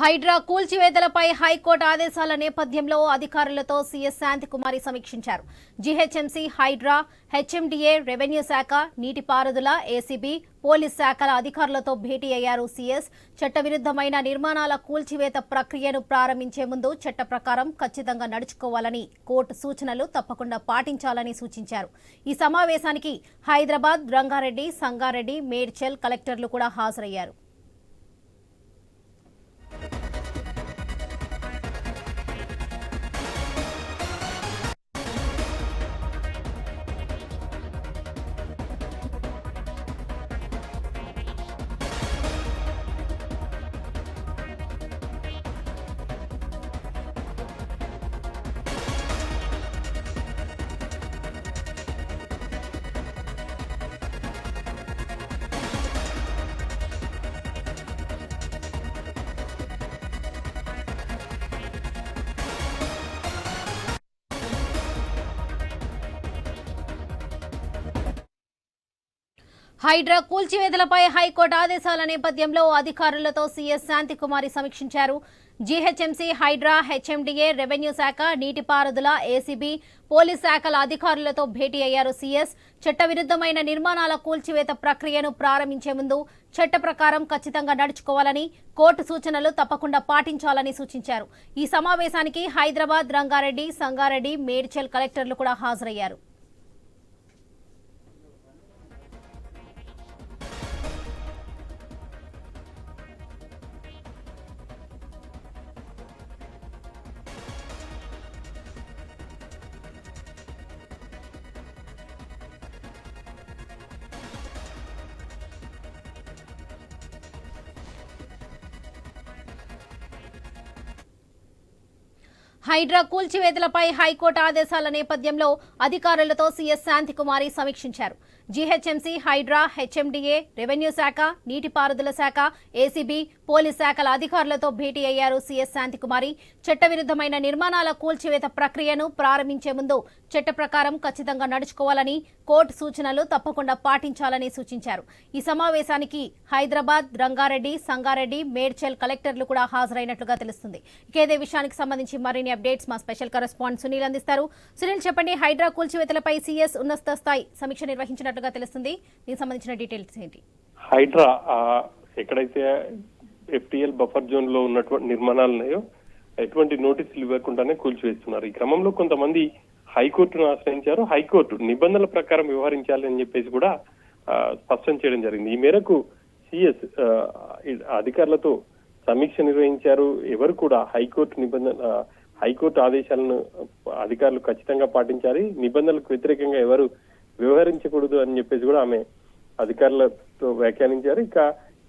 Hydraa కూల్చివేతలపై high court ఆదేశాల నేపథ్యంలో అధికారులతో సీఎస్ శాంతికుమారి సమీక్షించారు. జీహెచ్ఎంసీ హైడ్రా హెచ్ఎండిఏ రెవెన్యూ శాఖ నీటిపారుదల ఏసీబీ పోలీస్ శాఖల అధికారులతో భేటీ అయ్యారు సీఎస్. చట్టవిరుద్ధమైన నిర్మాణాల కూల్చివేత ప్రక్రియను ప్రారంభించే ముందు చట్ట ప్రకారం ఖచ్చితంగా నడుచుకోవాలని కోర్టు సూచనలు తప్పకుండా పాటించాలని సూచించారు. ఈ సమావేశానికి హైదరాబాద్ రంగారెడ్డి సంగారెడ్డి మేడ్చల్ కలెక్టర్లు కూడా హాజరయ్యారు. హైడ్రా కూల్చివేతలపై హైకోర్టు ఆదేశాల నేపథ్యంలో అధికారులతో సీఎస్ శాంతికుమారి సమీక్షించారు. జీహెచ్ఎంసీ హైడ్రా హెచ్ఎండిఏ రెవెన్యూ శాఖ నీటిపారుదల ఏసీబీ పోలీస్ శాఖల అధికారులతో భేటీ అయ్యారు సీఎస్. చట్టవిరుద్ధమైన నిర్మాణాల కూల్చివేత ప్రక్రియను ప్రారంభించే ముందు చట్ట ప్రకారం ఖచ్చితంగా నడుచుకోవాలని కోర్టు సూచనలు తప్పకుండా పాటించాలని సూచించారు. ఈ సమావేశానికి హైదరాబాద్ రంగారెడ్డి సంగారెడ్డి మేడ్చల్ కలెక్టర్లు కూడా హాజరయ్యారు. హైడ్రా కూల్చివేతలపై హైకోర్టు ఆదేశాల నేపథ్యంలో అధికారులతో సీఎస్ శాంతికుమారి సమీక్షించారు. జీహెచ్ఎంసీ హైడ్రా హెచ్ఎండిఏ రెవెన్యూ శాఖ నీటిపారుదల శాఖ ఏసీబీ పోలీస్ శాఖల అధికారులతో భేటీ అయ్యారు సీఎస్ శాంతికుమారి. చట్టవిరుద్ధమైన నిర్మాణాల కూల్చివేత ప్రక్రియను ప్రారంభించే ముందు చట్ట ప్రకారం ఖచ్చితంగా నడుచుకోవాలని కోర్టు సూచనలు తప్పకుండా పాటించాలని సూచించారు. ఈ సమావేశానికి హైదరాబాద్ రంగారెడ్డి సంగారెడ్డి మేడ్చల్ కలెక్టర్లు కూడా హాజరైనట్లుగా తెలుస్తుంది. ఇకేదే విషయానికి సంబంధించి మరిన్ని అప్డేట్స్ మా స్పెషల్ కరెస్పాండ్ సునీల్ అందిస్తారు. సునీల్ చెప్పండి హైడ్రా కూల్చివేతలపై సీఎస్ ఉన్నత స్థాయి సమీక్ష నిర్వహించినట్లుగా తెలుస్తుంది. దీనికి సంబంధించిన డీటెయిల్స్ ఏంటి? హైడ్రా ఎక్కడైతే ఎఫ్టీఎల్ బఫర్ జోన్లో ఉన్నటువంటి నిర్మాణాలు ఉన్నాయో ఎటువంటి నోటీసులు ఇవ్వకుండానే కూల్చివేస్తున్నారు. ఈ క్రమంలో కొంతమంది హైకోర్టును ఆశ్రయించారు. హైకోర్టు నిబంధనల ప్రకారం వ్యవహరించాలని చెప్పేసి కూడా స్పష్టం చేయడం జరిగింది. ఈ మేరకు సిఎస్ అధికారులతో సమీక్ష నిర్వహించారు. ఎవరు కూడా హైకోర్టు నిబంధన హైకోర్టు ఆదేశాలను అధికారులు ఖచ్చితంగా పాటించాలి. నిబంధనలకు వ్యతిరేకంగా ఎవరు వ్యవహరించకూడదు అని చెప్పేసి కూడా ఆమె అధికారులతో వ్యాఖ్యానించారు. ఇక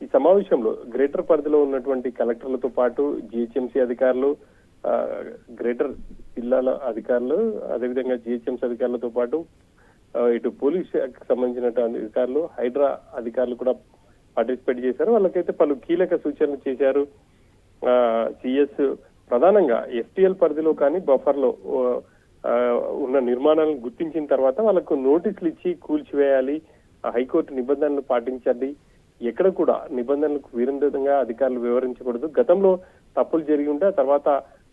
ఈ సమావేశంలో గ్రేటర్ పరిధిలో ఉన్నటువంటి కలెక్టర్లతో పాటు జిహెచ్ఎంసీ అధికారులు గ్రేటర్ జిల్లాల అధికారులు అదేవిధంగా జిహెచ్ఎంసీ అధికారులతో పాటు ఇటు పోలీస్ శాఖకు సంబంధించిన అధికారులు హైడ్రా అధికారులు కూడా పార్టిసిపేట్ చేశారు. వాళ్ళకైతే పలు కీలక సూచనలు చేశారు. సిఎస్ ప్రధానంగా ఎస్టీఎల్ పరిధిలో కానీ బఫర్లో ఆ, ఉన్న నిర్మాణాలను గుర్తించిన తర్వాత వాళ్ళకు నోటీసులు ఇచ్చి కూల్చివేయాలి హైకోర్టు నిబంధనలు పాటించండి. ఎక్కడ కూడా నిబంధనలకు విరుద్ధంగా అధికారులు వివరించకూడదు. గతంలో తప్పులు జరిగి ఉంటే తర్వాత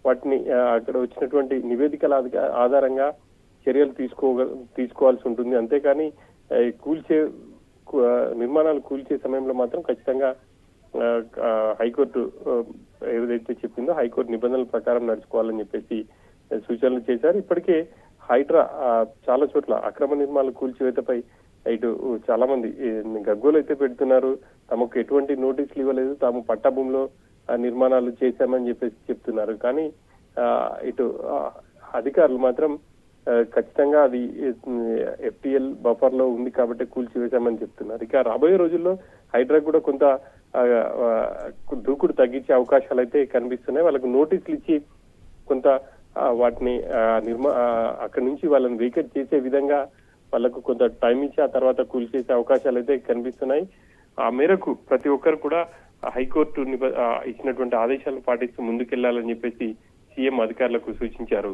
వాటిని అక్కడ వచ్చినటువంటి నివేదికల ఆధారంగా చర్యలు తీసుకో తీసుకోవాల్సి ఉంటుంది. అంతేకాని కూల్చే నిర్మాణాలు కూల్చే సమయంలో మాత్రం ఖచ్చితంగా హైకోర్టు ఏదైతే చెప్పిందో హైకోర్టు నిబంధనల ప్రకారం నడుచుకోవాలని చెప్పేసి సూచనలు చేశారు. ఇప్పటికే హైడ్రా చాలా చోట్ల అక్రమ నిర్మాణాలు కూల్చివేతపై ఇటు చాలా మంది గగ్గోలు అయితే పెడుతున్నారు. తమకు ఎటువంటి నోటీసులు ఇవ్వలేదు. తాము పట్టభూమిలో నిర్మాణాలు చేశామని చెప్పేసి చెప్తున్నారు. కానీ ఇటు అధికారులు మాత్రం ఖచ్చితంగా అది ఎఫ్టిఎల్ బఫర్లో ఉంది కాబట్టి కూల్చివేశామని చెప్తున్నారు. ఇక రాబోయే రోజుల్లో హైడ్రా కూడా కొంత దూకుడు తగ్గించే అవకాశాలు అయితే కనిపిస్తున్నాయి. వాళ్ళకు నోటీసులు ఇచ్చి కొంత వాటిని నిర్మా అక్కడి నుంచి వాళ్ళని రీకెట్ చేసే విధంగా వాళ్ళకు కొంత టైం ఇచ్చి ఆ తర్వాత కూల్చేసే అవకాశాలు అయితే కనిపిస్తున్నాయి. ఆ మేరకు ప్రతి ఒక్కరు కూడా హైకోర్టు నిబ- ఇచ్చినటువంటి ఆదేశాలను పాటిస్తూ ముందుకెళ్ళాలని చెప్పేసి సీఎం అధికారులకు సూచించారు.